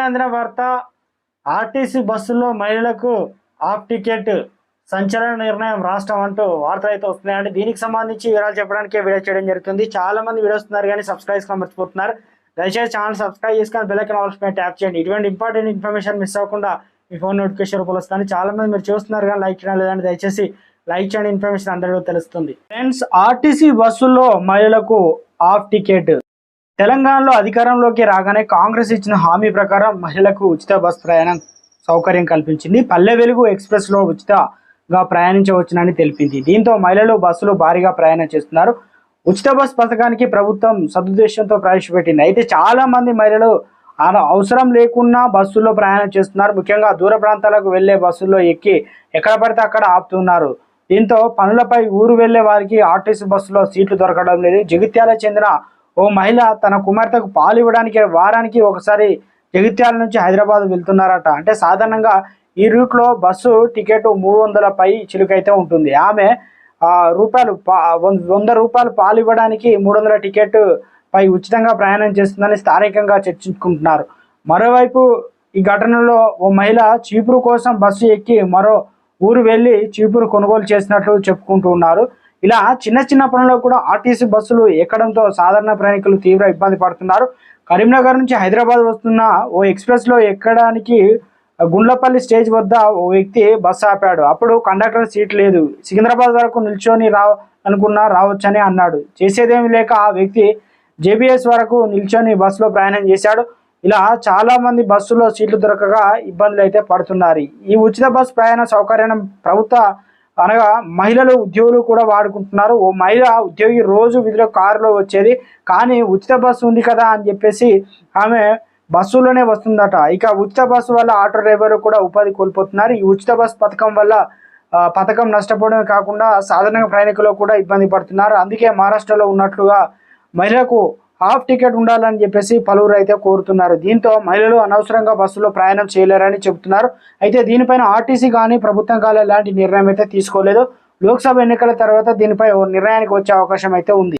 ఇప్పుడే అందిన వార్త ఆర్టీసీ బస్సుల్లో మహిళలకు ఆఫ్ టికెట్ సంచలన నిర్ణయం రాష్ట్రం అంటూ వార్తలు అయితే వస్తున్నాయండి. దీనికి సంబంధించి వివరాలు చెప్పడానికి వీడియో చేయడం జరుగుతుంది. చాలా మంది వీడియో వస్తున్నారు కానీ సబ్స్క్రైబ్ మర్చిపోతున్నారు. దయచేసి ఛానల్ సబ్స్క్రైబ్ చేసుకొని బెల్ ఐకాన్ ట్యాప్ చేయండి. ఇటువంటి ఇంపార్టెంట్ ఇన్ఫర్మేషన్ మిస్ అవ్వకుండా మీ ఫోన్ నోటిఫికేషన్ రూపంలో వస్తుంది. చాలా మంది మీరు చూస్తున్నారు కానీ లైక్ చేయడం లేదండి దయచేసి లైక్ చేయండి. ఇన్ఫర్మేషన్ అందరికీ తెలుస్తుంది. ఫ్రెండ్స్ ఆర్టీసీ బస్సుల్లో మహిళలకు ఆఫ్ టికెట్ తెలంగాణలో అధికారంలోకి రాగానే కాంగ్రెస్ ఇచ్చిన హామీ ప్రకారం మహిళలకు ఉచిత బస్ ప్రయాణం సౌకర్యం కల్పించింది. పల్లె వెలుగు ఎక్స్ప్రెస్లో ఉచితగా ప్రయాణించవచ్చునని తెలిపింది. దీంతో మహిళలు బస్సులో భారీగా ప్రయాణం చేస్తున్నారు. ఉచిత బస్ పథకానికి ప్రభుత్వం సదుద్దేశంతో ప్రవేశపెట్టింది. అయితే చాలా మంది మహిళలు ఆ- అవసరం లేకున్నా బస్సుల్లో ప్రయాణం చేస్తున్నారు. ముఖ్యంగా దూర ప్రాంతాలకు వెళ్ళే బస్సుల్లో ఎక్కి ఎక్కడ పడితే అక్కడ ఆపుతున్నారు. దీంతో పనులపై ఊరు వెళ్ళే వారికి ఆర్టీసీ బస్సులో సీట్లు దొరకడం లేదు. జగిత్యాల చెందిన ఓ మహిళ తన కుమార్తెకు పాలు ఇవ్వడానికి వారానికి ఒకసారి జగిత్యాల నుంచి హైదరాబాద్ వెళ్తున్నారట. అంటే సాధారణంగా ఈ రూట్లో బస్సు టికెట్ మూడు వందల పై చిలుకైతే ఉంటుంది. ఆమె రూపాయలు వంద రూపాయలు పాలు ఇవ్వడానికి మూడు వందల టికెట్ పై ఉచితంగా ప్రయాణం చేస్తుందని స్థానికంగా చర్చించుకుంటున్నారు. మరోవైపు ఈ ఘటనలో ఓ మహిళ చీపురు కోసం బస్సు ఎక్కి మరో ఊరు వెళ్ళి చీపురు కొనుగోలు చేసినట్లు చెప్పుకుంటూ ఉన్నారు. ఇలా చిన్న చిన్న పనుల్లో కూడా ఆర్టీసీ బస్సులు ఎక్కడంతో సాధారణ ప్రయాణికులు తీవ్ర ఇబ్బంది పడుతున్నారు. కరీంనగర్ నుంచి హైదరాబాద్ వస్తున్న ఓ ఎక్స్ప్రెస్లో ఎక్కడానికి గుండ్లపల్లి స్టేజ్ వద్ద ఓ వ్యక్తి బస్సు ఆపాడు. అప్పుడు కండక్టర్ సీట్ లేదు. సికింద్రాబాద్ వరకు నిల్చొని రా అనుకున్నా రావచ్చని అన్నాడు. చేసేదేమి లేక ఆ వ్యక్తి జేబీఎస్ వరకు నిల్చొని బస్సులో ప్రయాణం చేశాడు. ఇలా చాలా మంది బస్సులో సీట్లు దొరకగా ఇబ్బందులు అయితే పడుతున్నారు. ఈ ఉచిత బస్సు ప్రయాణ సౌకర్యం ప్రభుత్వ అనగా మహిళలు ఉద్యోగులు కూడా వాడుకుంటున్నారు. ఓ మహిళ ఉద్యోగి రోజు విధుల కారులో వచ్చేది కానీ ఉచిత బస్సు ఉంది కదా అని చెప్పేసి ఆమె బస్సులోనే వస్తుందట. ఇక ఉచిత బస్సు వల్ల ఆటో డ్రైవర్లు కూడా ఉపాధి కోల్పోతున్నారు. ఈ ఉచిత బస్సు పథకం వల్ల పథకం నష్టపోవడమే కాకుండా సాధారణ ప్రయాణికులు కూడా ఇబ్బంది పడుతున్నారు. అందుకే మహారాష్ట్రలో ఉన్నట్లుగా మహిళకు హాఫ్ టికెట్ ఉండాలని చెప్పేసి పలువురు అయితే కోరుతున్నారు. దీంతో మహిళలు అనవసరంగా బస్సులో ప్రయాణం చేయలేరని చెబుతున్నారు. అయితే దీనిపైన ఆర్టీసీ కానీ ప్రభుత్వం కానీ ఎలాంటి నిర్ణయం అయితే తీసుకోలేదు. లోక్సభ ఎన్నికల తర్వాత దీనిపై ఓ నిర్ణయానికి వచ్చే అవకాశం అయితే ఉంది.